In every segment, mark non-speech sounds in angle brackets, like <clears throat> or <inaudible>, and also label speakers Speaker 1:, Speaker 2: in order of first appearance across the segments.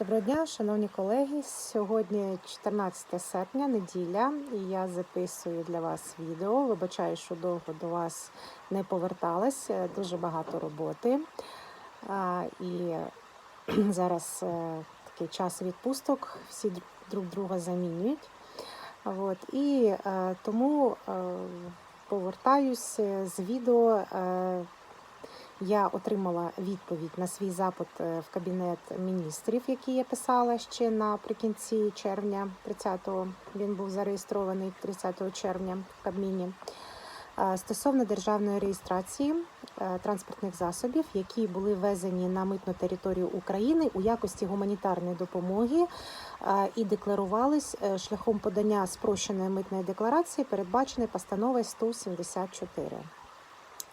Speaker 1: Доброго дня, шановні колеги. Сьогодні 14 серпня, неділя, і я записую для вас відео. Вибачаю, що довго до вас не поверталась. Дуже багато роботи. І <clears throat> зараз е, такий час відпусток, всі друг друга замінюють. От. І е, тому е, повертаюсь з відео. Я отримала відповідь на свій запит е, в кабінет міністрів, який я писала ще наприкінці червня. 30-го він був зареєстрований 30 червня в Кабміні. Е, Стосовно державної реєстрації е, транспортних засобів, які були ввезені на митну територію України у якості гуманітарної допомоги і декларувались шляхом подання спрощеної митної декларації, передбаченої постановою 174.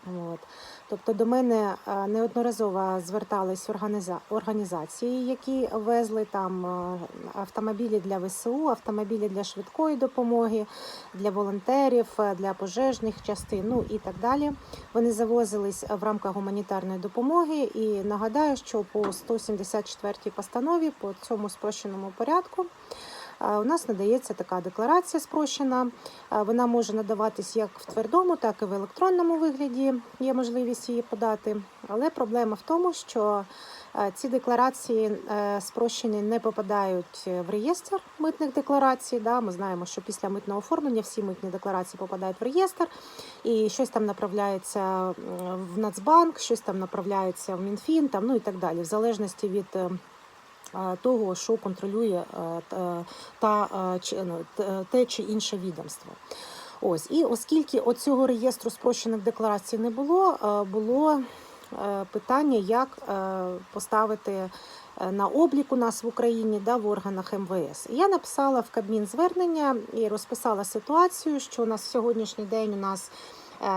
Speaker 1: От. Тобто до мене е, неодноразово звертались організа- організації, які везли там е, автомобілі для ВСУ, автомобілі для швидкої допомоги, для волонтерів, е, для пожежних частин, ну і так далі. Вони завозились в рамках гуманітарної допомоги. І нагадаю, що по 174 постанові по цьому спрощеному порядку. Е, У нас надається така декларація спрощена. Е, Вона може надаватись як в твердому, так і в електронному вигляді. Є можливість її подати. Але проблема в тому, що е, ці декларації е, спрощені не попадають в реєстр митних декларацій. Да? Ми знаємо, що після митного оформлення всі митні декларації попадають в реєстр, і щось там направляється в Нацбанк, щось там направляється в Мінфін, там, ну і так далі, в залежності від. Того, що контролює е, та- е, ну, те чи інше відомство. Ось і оскільки оцього реєстру спрощених декларацій не було, е, було питання, як поставити на облік у нас в Україні да, в органах МВС. Я написала в Кабмін звернення і розписала ситуацію, що у нас сьогоднішній день у нас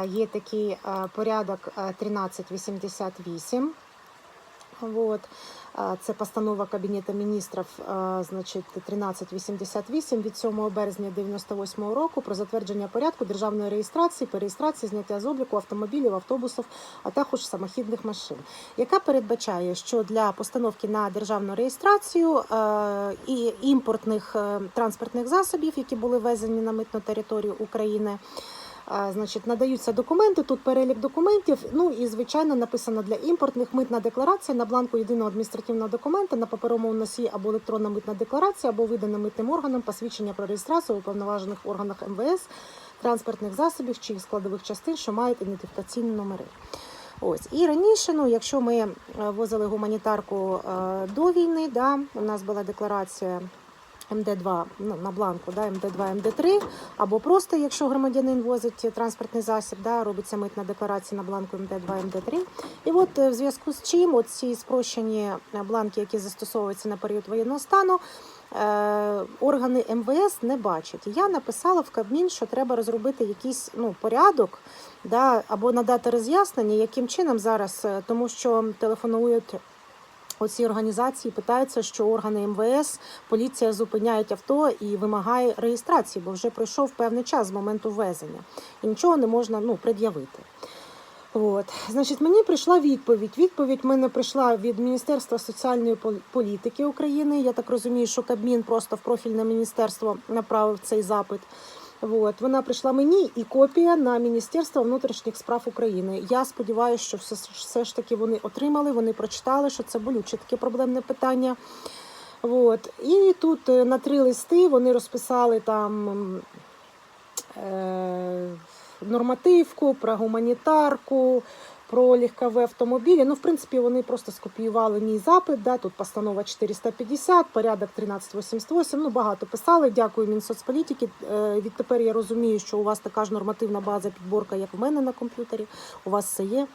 Speaker 1: є такий порядок е, 1388. Вот. Це постанова Кабінету міністрів, значить, 1388 від 7 березня 98 року про затвердження порядку державної реєстрації, перереєстрації, зняття з обліку автомобілів, автобусів, а також самохідних машин, яка передбачає, що для постановки на державну реєстрацію і імпортних е, транспортних засобів, які були ввезені на митну територію України. Значить, надаються документи. Тут перелік документів. Ну і звичайно написано для імпортних митна декларація на бланку єдиного адміністративного документа на паперовому носії або електронна митна декларація, або видана митним органом посвідчення про реєстрацію у повноважених органах МВС транспортних засобів чи їх складових частин, що мають ідентифікаційні номери. Ось і раніше, ну якщо ми е, возили гуманітарку е, до війни, да, у нас була декларація МД2 ну, на бланку, да, МД2, МД3, або просто, якщо громадянин возить транспортний засіб, да, робиться митна декларація на бланку МД2, МД3. І от е, в зв'язку з чим от ці спрощені е, бланки, які застосовуються на період воєнного стану, е, органи МВС не бачать. Я написала в Кабмін, що треба розробити якийсь ну, порядок, да, або надати роз'яснення, яким чином зараз, тому що телефонують. Оці організації питаються, що органи МВС, поліція зупиняють авто і вимагає реєстрації, бо вже пройшов певний час з моменту ввезення, і нічого не можна ну, пред'явити. От, значить, мені прийшла відповідь. Відповідь мене прийшла від Міністерства соціальної пол- політики України. Я так розумію, що Кабмін просто в профільне міністерство направив цей запит. От, вона прийшла мені і копія на Міністерство внутрішніх справ України. Я сподіваюся, що все, все ж таки вони отримали, вони прочитали, що це болюче таке проблемне питання. От. І тут е, на три листи вони розписали там е, нормативку про гуманітарку, про легкові автомобілі. Ну, в принципі, вони просто скопіювали мій запит. Да? Тут постанова 450, порядок 1388. Ну, багато писали. Дякую Мінсоцполітики. Е, Відтепер я розумію, що у вас така ж нормативна база підборка, як в мене на комп'ютері. У вас все є.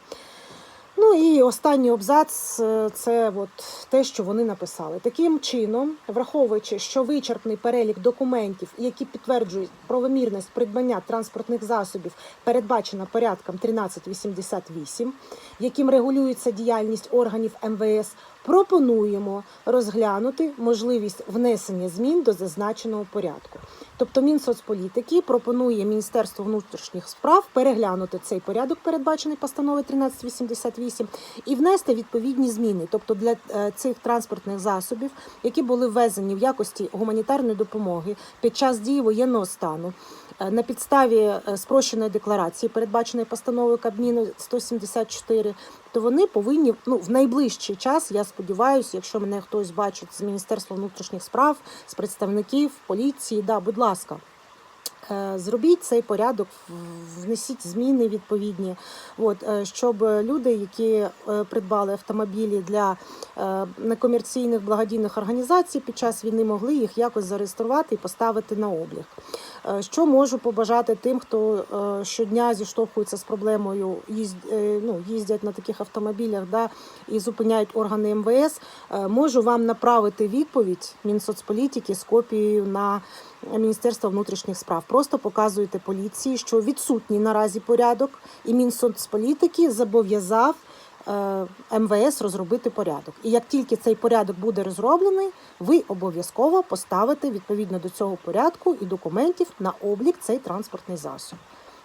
Speaker 1: Ну і останній абзац е, це от те, що вони написали. Таким чином, враховуючи, що вичерпний перелік документів, які підтверджують правомірність придбання транспортних засобів, передбачена порядком 1388, яким регулюється діяльність органів МВС, пропонуємо розглянути можливість внесення змін до зазначеного порядку. Тобто Мінсоцполітики пропонує Міністерству внутрішніх справ переглянути цей порядок, передбачений постановою 1388, і внести відповідні зміни. Тобто для е, цих транспортних засобів, які були ввезені в якості гуманітарної допомоги під час дії воєнного стану. Е, На підставі е, спрощеної декларації, передбаченої постановою Кабміну 174, то вони повинні ну в найближчий час. Я сподіваюся, якщо мене хтось бачить з Міністерства внутрішніх справ, з представників поліції, да, будь ласка. е, Зробіть цей порядок, внесіть зміни відповідні, от, щоб люди, які придбали автомобілі для некомерційних благодійних організацій під час війни, могли їх якось зареєструвати і поставити на облік. Е, Що можу побажати тим, хто е, щодня зіштовхується з проблемою, е, ну, їздять на таких автомобілях да, і зупиняють органи МВС. Можу вам направити відповідь Мінсоцполітики з копією на Міністерство внутрішніх справ. Просто показуєте поліції, що відсутній наразі порядок, і Мінсоцполітики зобов'язав МВС розробити порядок. І як тільки цей порядок буде розроблений, ви обов'язково поставите відповідно до цього порядку і документів на облік цей транспортний засіб.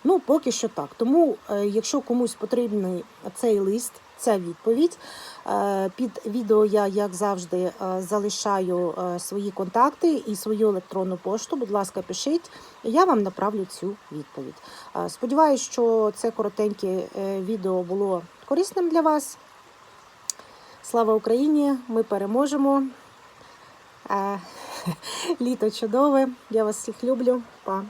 Speaker 1: Ну, поки що так. Тому, е, якщо комусь потрібний цей лист, ця відповідь, е, під відео я, як завжди, е, залишаю е, свої контакти і свою електронну пошту. Будь ласка, пишіть, я вам направлю цю відповідь. Сподіваюсь, що це коротеньке відео було корисним для вас. Слава Україні! Ми переможемо. <laughs> Літо чудове. Я вас всіх люблю. Па.